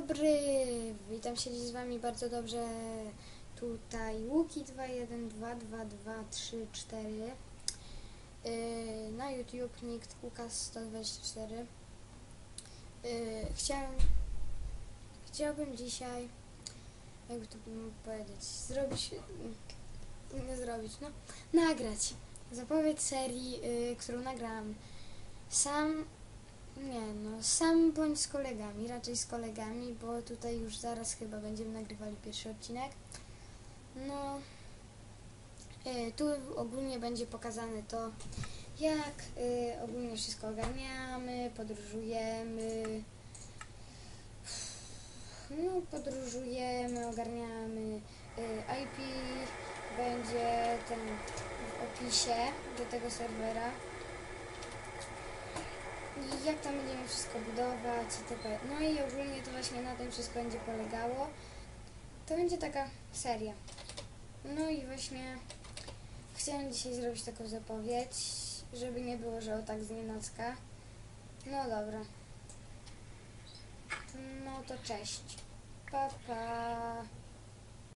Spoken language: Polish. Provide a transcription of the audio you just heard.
dobry, witam się dziś z wami bardzo dobrze. Tutaj. Łuki 212223 yy, Na YouTube nikt Łukas124 yy, Chciałem Chciałbym dzisiaj jakby to bym powiedzieć zrobić nie zrobić, no nagrać zapowiedź serii, yy, którą nagrałam. Sam nie no, sam bądź z kolegami, raczej z kolegami, bo tutaj już zaraz chyba będziemy nagrywali pierwszy odcinek. No, y, tu ogólnie będzie pokazane to, jak y, ogólnie wszystko ogarniamy, podróżujemy. No, podróżujemy, ogarniamy y, IP, będzie ten w opisie do tego serwera jak tam będziemy wszystko budować itp. No i ogólnie to właśnie na tym wszystko będzie polegało. To będzie taka seria. No i właśnie chciałem dzisiaj zrobić taką zapowiedź, żeby nie było, że o tak z. No dobra. No to cześć. Pa, pa.